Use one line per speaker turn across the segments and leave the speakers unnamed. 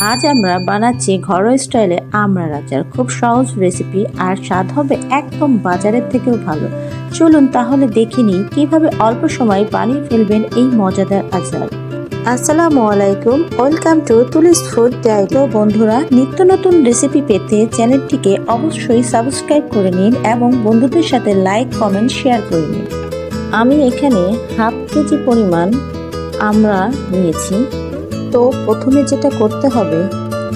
আজ আমরা বানাচ্ছি ঘরোয়া স্টাইলে আমড়ার আচার খুব সহজ রেসিপি আর স্বাদ হবে একদম বাজারের থেকেও ভালো। চলুন তাহলে দেখে নিই কীভাবে অল্প সময় বানিয়ে ফেলবেন এই মজাদার আচার। আসসালামু আলাইকুম, ওয়েলকাম টু তুলিস ফুড তো বন্ধুরা, নিত্য নতুন রেসিপি পেতে চ্যানেলটিকে অবশ্যই সাবস্ক্রাইব করে নিন এবং বন্ধুদের সাথে লাইক, কমেন্ট শেয়ার করে নিন। আমি এখানে হাফ কেজি পরিমাণ আমরা নিয়েছি তো প্রথমে যেটা করতে হবে,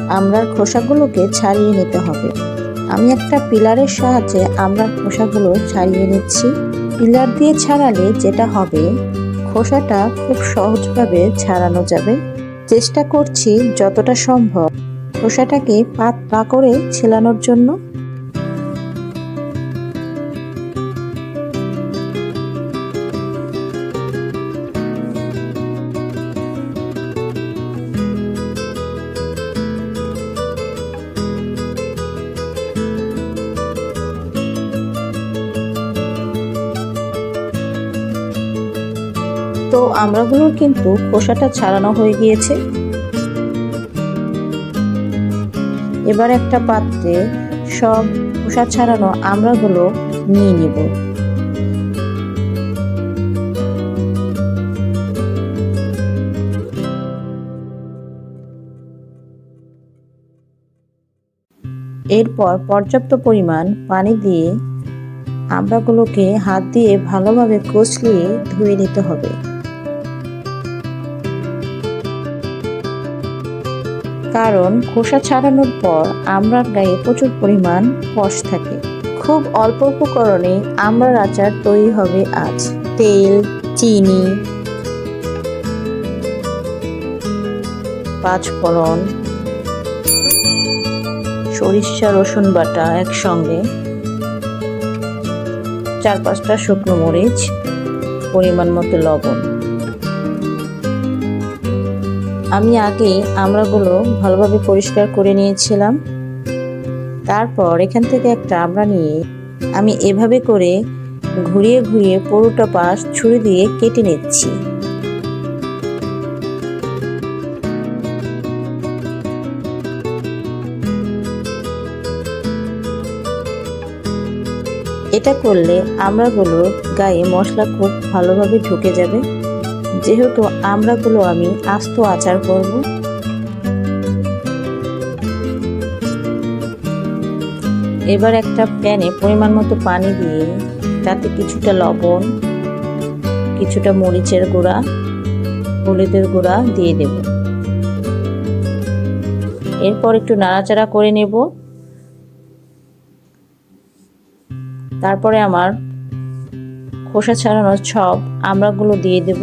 আমরার খোসাগুলোকে ছাড়িয়ে নিতে হবে। আমি একটা পিলারের সাহায্যে আমরার খোসাগুলো ছাড়িয়ে নিচ্ছি। পিলার দিয়ে ছাড়ালে যেটা হবে, খোসাটা খুব সহজভাবে ছাড়ানো যাবে। চেষ্টা করছি যতটা সম্ভব খোসাটাকে পাতলা করে ছেলানোর জন্য। তো আমড়াগুলোর কিন্তু খোসাটা ছাড়ানো হয়ে গিয়েছে। এবার একটা পাত্রে সব খোসা ছাড়ানো আমড়াগুলো নিয়ে নিব। এরপর পর্যাপ্ত পরিমাণ পানি দিয়ে আমড়াগুলোকে হাত দিয়ে ভালোভাবে কচলিয়ে ধুয়ে নিতে হবে। কারণ খোসা ছাড়ানোর পর আমড়ার গায়ে প্রচুর পরিমাণ কষ থাকে। খুব অল্প উপকরণে আমড়ার আচার তৈরি হবে আজ। তেল, চিনি, পাঁচফোড়ন, সরিষা, রসুন বাটা একসঙ্গে, চার পাঁচটা শুকনো মরিচ, পরিমাণ মতো লবণ। আমি আগে আমড়াগুলো ভালোভাবে পরিষ্কার করে নিয়েছিলাম। তারপর এখান থেকে একটা আমড়া নিয়ে আমি এভাবে করে ঘুরিয়ে ঘুরিয়ে পুরোটা পাশ ছুরি দিয়ে কেটে নিচ্ছি। এটা করলে আমড়াগুলোর গায়ে মশলা খুব ভালোভাবে ঢুকে যাবে। যেহেতু আমড়াগুলো আমি আস্ত আচার করব। এবার একটা প্যানে পরিমাণ মতো পানি দিয়ে তাতে কিছুটা লবণ, কিছুটা মরিচের গুঁড়া, হলুদের গুঁড়া দিয়ে দেব। এরপর একটু নাড়াচাড়া করে নেব। তারপরে আমার খোসা ছাড়ানো সব আমড়াগুলো দিয়ে দেব।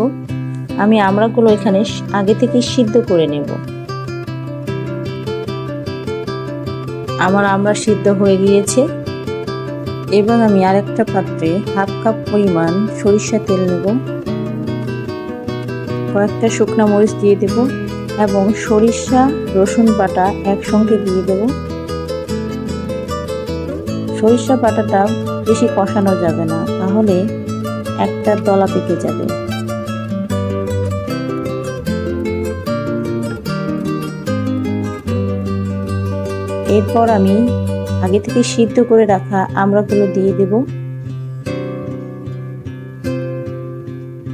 আমি আমড়াগুলো এখানে আগে থেকে সিদ্ধ করে নেব। আমার আমড়া সিদ্ধ হয়ে গিয়েছে। এবার আমি আরেকটা পাত্রে হাফ কাপ পরিমাণ সরিষা তেল নেব। কয়েকটা শুকনো মরিচ দিয়ে দেব এবং সরিষা, রসুন বাটা একসঙ্গে দিয়ে দেব। সরিষা বাটাটা বেশি কষানো যাবে না, তাহলে একটা দলা পেকে যাবে। এরপর আমি আগে থেকে সিদ্ধ করে রাখা আমড়াগুলো দিয়ে দেব।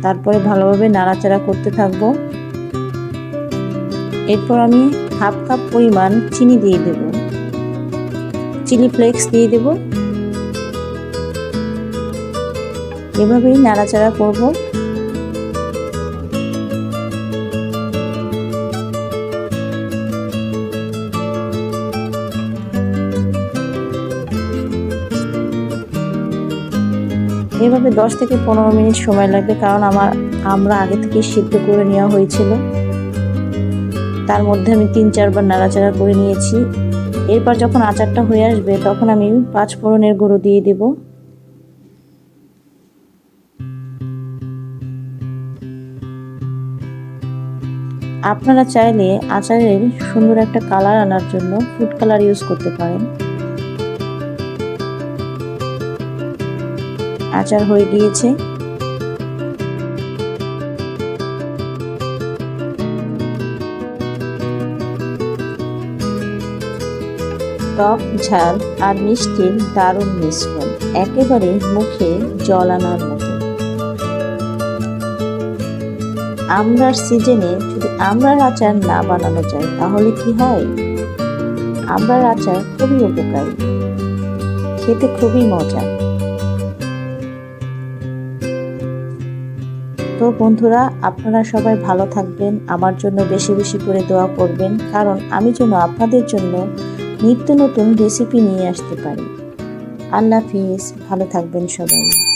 তারপরে ভালোভাবে নাড়াচাড়া করতে থাকব। এরপর আমি হাফ কাপ পরিমাণ চিনি দিয়ে দেব। চিলি ফ্লেক্স দিয়ে দেব। এভাবেই নাড়াচাড়া করব। এভাবে দশ থেকে পনেরো মিনিট সময় লাগবে, কারণ আমার, আমরা আগে থেকে সিদ্ধ করে নেওয়া হয়েছিল। তার মধ্যে আমি তিন চারবার নাড়াচাড়া করে নিয়েছি। এরপর যখন আচারটা হয়ে আসবে, তখন আমি পাঁচ ফোড়নের গুঁড়ো দিয়ে দেব। আপনারা চাইলে আচারের সুন্দর একটা কালার আনার জন্য ফুড কালার ইউজ করতে পারেন। আচার হয়ে গিয়েছে। টক, ঝাল আর মিষ্টির দারুণ মিশ্রণ একেবারে মুখে জল আনার মতো। আমরার সিজনে যদি আমরার আচার না বানানো যায়, তাহলে কি হয়? আমরার আচার খুবই উপকারী। খেতে খুবই মজা তো বন্ধুরা, আপনারা সবাই ভালো থাকবেন, আমার জন্য বেশি বেশি করে দোয়া করবেন, কারণ আমি যেন আপনাদের জন্য নিত্য নতুন রেসিপি নিয়ে আসতে পারি। আল্লাহ হাফিজ, ভালো থাকবেন সবাই।